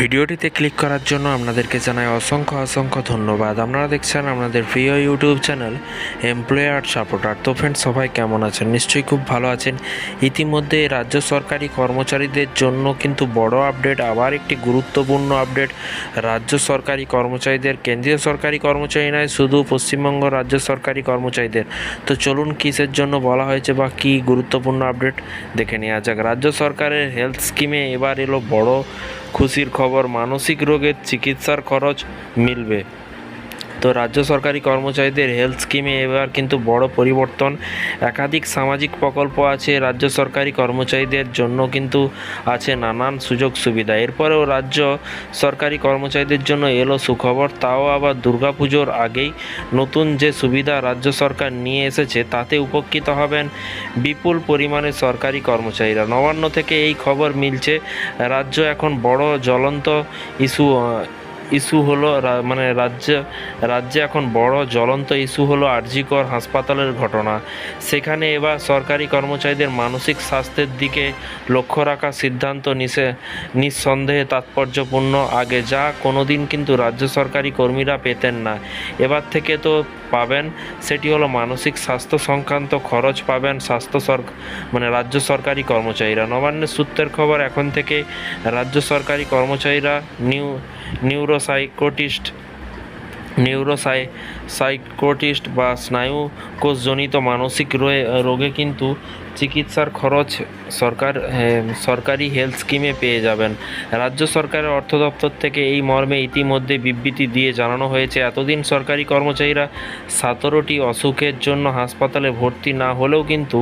ভিডিওটিতে ক্লিক করার জন্য আপনাদেরকে জানাই অসংখ্য অসংখ্য ধন্যবাদ। আপনারা দেখছেন আপনাদের প্রিয় ইউটিউব চ্যানেল এমপ্লয়ার সাপোর্টার। তো ফ্রেন্ড সবাই কেমন আছেন? নিশ্চয়ই খুব ভালো আছেন। ইতিমধ্যে রাজ্য সরকারি কর্মচারীদের জন্য কিন্তু বড় আপডেট আবার একটি গুরুত্বপূর্ণ আপডেট রাজ্য সরকারি কর্মচারীদের, কেন্দ্রীয় সরকারি কর্মচারী নয়, শুধু পশ্চিমবঙ্গ রাজ্য সরকারি কর্মচারীদের। তো চলুন কিসের জন্য বলা হয়েছে বা কী গুরুত্বপূর্ণ আপডেট দেখে নেওয়া যাক। রাজ্য সরকারের হেলথ স্কিমে এবার এলো বড় খুশির খবর মানসিক রোগের চিকিৎসার খরচ মিলবে। তো রাজ্য সরকারি কর্মচারীদের হেলথ স্কিমে এবার কিন্তু বড় পরিবর্তন। একাধিক সামাজিক প্রকল্প আছে, রাজ্য সরকারি কর্মচারীদের জন্য কিন্তু আছে নানান সুযোগ সুবিধা। এরপরেও রাজ্য সরকারি কর্মচারীদের জন্য এলো সুখবর, তাও আবার দুর্গাপুজোর আগেই। নতুন যে সুবিধা রাজ্য সরকার নিয়ে এসেছে, তাতে উপকৃত হবেন বিপুল পরিমাণে সরকারি কর্মচারীরা। নবান্ন থেকে এই খবর মিলছে। রাজ্য এখন বড় জ্বলন্ত ইস্যু ইস্যু হলো মানে রাজ্যে রাজ্যে এখন বড় জ্বলন্ত ইস্যু হলো আরজিকর হাসপাতালের ঘটনা। সেখানে এবার সরকারি কর্মচারীদের মানসিক স্বাস্থ্যের দিকে লক্ষ্য রাখার সিদ্ধান্ত নিষে নিঃসন্দেহে তাৎপর্যপূর্ণ। আগে যা কোনোদিন কিন্তু রাজ্য সরকারি কর্মীরা পেতেন না। এবার থেকে তো পাবেন, সেটি হলো মানসিক স্বাস্থ্য সংক্রান্ত খরচ পাবেন স্বাস্থ্য সর মানে রাজ্য সরকারি কর্মচারীরা। নবান্নের সূত্রের খবর, এখন থেকে রাজ্য সরকারি কর্মচারীরা নিউ নিউরোসাইকোটিস্ট নিউরোসাই সাইকোটিস্ট বা স্নায়ুকোষজনিত মানসিক রোগে কিন্তু চিকিৎসার খরচ সরকার সরকারি হেলথ স্কিমে পেয়ে যাবেন। রাজ্য সরকারের অর্থ দপ্তর থেকে এই মর্মে ইতিমধ্যে বিবৃতি দিয়ে জানানো হয়েছে, এতদিন সরকারি কর্মচারীরা সতেরোটি অসুখের জন্য হাসপাতালে ভর্তি না হলেও কিন্তু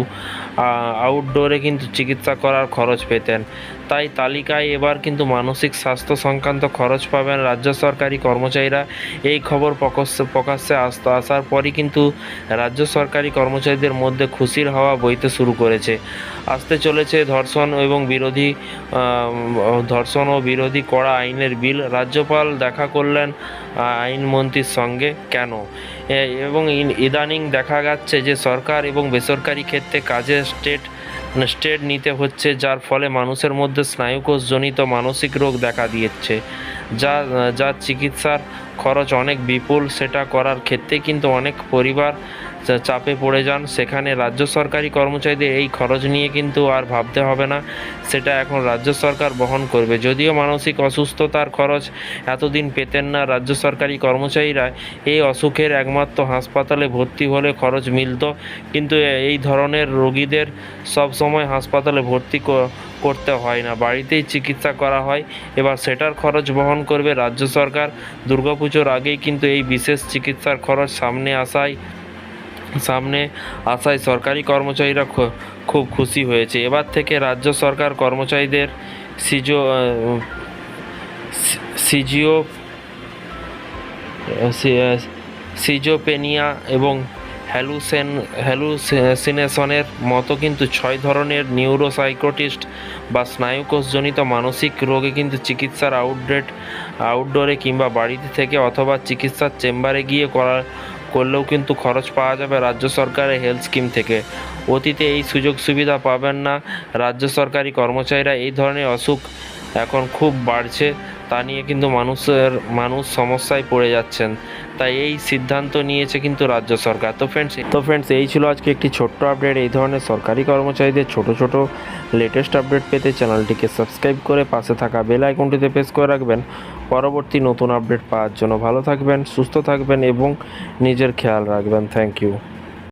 আউটডোরে কিন্তু চিকিৎসা করার খরচ পেতেন। তাই তালিকায় এবার কিন্তু মানসিক স্বাস্থ্য সংক্রান্ত খরচ পাবেন রাজ্য সরকারি কর্মচারীরা। এই খবর প্রকাশ্যে প্রকাশ্যে আসতে আসার পরই কিন্তু রাজ্য সরকারি কর্মচারীদের মধ্যে খুশির হাওয়া বইতে শুরু করেছে। আসতে চলেছে ধর্ষণ এবং বিরোধী ধর্ষণ ও বিরোধী কড়া আইনের বিল। রাজ্যপাল দেখা করলেন আইনমন্ত্রীর সঙ্গে কেন? এবং ইদানিং দেখা যাচ্ছে যে সরকার এবং বেসরকারি ক্ষেত্রে কাজে স্টেট স্টেট নিতে হচ্ছে, যার ফলে মানুষের মধ্যে স্নায়ুকোষজনিত মানসিক রোগ দেখা দিয়েছে যা যার চিকিৎসার খরচ অনেক বিপুল সেটা করার ক্ষেত্রে কিন্তু অনেক পরিবার চাপে পড়ে যান। সেখানে রাজ্য সরকারি কর্মচারীদের এই খরচ নিয়ে কিন্তু আর ভাবতে হবে না। সেটা এখন রাজ্য সরকার বহন করবে। যদিও মানসিক অসুস্থতার খরচ এতদিন পেতেন না, রাজ্য সরকারি কর্মচারীরা এই অসুখের একমাত্র হাসপাতালে ভর্তি হলে খরচ মিলত। কিন্তু এই ধরনের রোগীদের সব সময় হাসপাতালে ভর্তি করতে হয় না। বাড়িতেই চিকিৎসা করা হয়। এবার সেটার খরচ বহন করবে রাজ্য সরকার। দুর্গাপুজোর আগেই কিন্তু এই বিশেষ চিকিৎসার খরচ সামনে আসায় সামনে আসায় সরকারি কর্মচারীরা খুব খুশি হয়েছে। এবার থেকে রাজ্য সরকার কর্মচারীদের সিজো, সিজিও সিজোপেনিয়া এবং হ্যালুসেন হ্যালুসিনেশনের মতো কিন্তু ছয় ধরনের নিউরোসাইকোটিস্ট বা স্নায়ুকোষজনিত মানসিক রোগে কিন্তু চিকিৎসার আউটডেট, আউটডোরে কিংবা বাড়িতে থেকে অথবা চিকিৎসার চেম্বারে গিয়ে করা করলেও কিন্তু খরচ পাওয়া যাবে রাজ্য সরকারের হেলথ স্কিম থেকে। অতীতে এই সুযোগ সুবিধা পাবেন না। রাজ্য সরকারি কর্মচারীরা এই ধরনের অসুখ এখন খুব বাড়ছে, তা নিয়ে কিন্তু মানুষের, মানুষ সমস্যায় পড়ে যাচ্ছেন। তাই এই সিদ্ধান্ত নিয়েছে কিন্তু রাজ্য সরকার। তো ফ্রেন্ডস তো ফ্রেন্ডস এই ছিল আজকে একটি ছোট্ট আপডেট এই ধরনের সরকারি কর্মচারীদের ছোট ছোট লেটেস্ট আপডেট পেতে চ্যানেলটিকে সাবস্ক্রাইব করে পাশে থাকা বেল আইকনটিতে প্রেস করে রাখবেন। পরবর্তী নতুন আপডেট পাওয়ার জন্য ভালো থাকবেন, সুস্থ থাকবেন এবং নিজের খেয়াল রাখবেন। Thank you